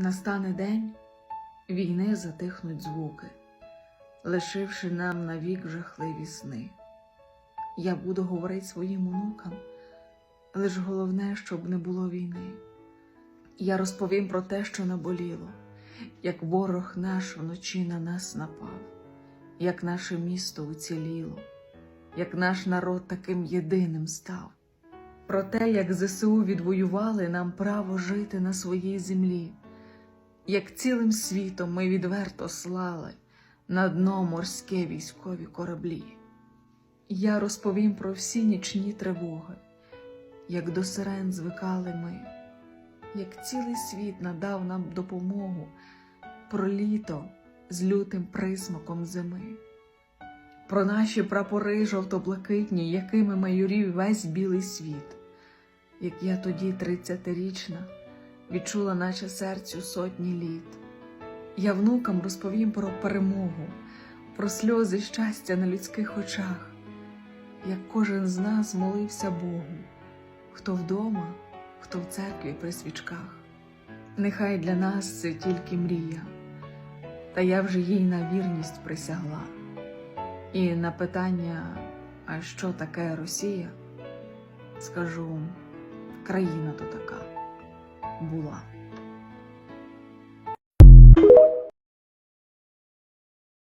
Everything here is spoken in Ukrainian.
Настане день, війни затихнуть звуки, лишивши нам навік жахливі сни. Я буду говорити своїм онукам, лиш головне, щоб не було війни. Я розповім про те, що наболіло, як ворог наш вночі на нас напав, як наше місто уціліло, як наш народ таким єдиним став. Про те, як ЗСУ відвоювали нам право жити на своїй землі, як цілим світом ми відверто слали на дно морське військові кораблі. Я розповім про всі нічні тривоги, як до сирен звикали ми, як цілий світ надав нам допомогу про літо з лютим присмаком зими, про наші прапори жовто-блакитні, якими майорів весь білий світ, як я тоді, тридцятирічна, відчула, наче серцю сотні літ. Я внукам розповім про перемогу, про сльози щастя на людських очах, як кожен з нас молився Богу, хто вдома, хто в церкві при свічках. Нехай для нас це тільки мрія, та я вже їй на вірність присягла. І на питання, а що таке Росія, скажу, країна то така була.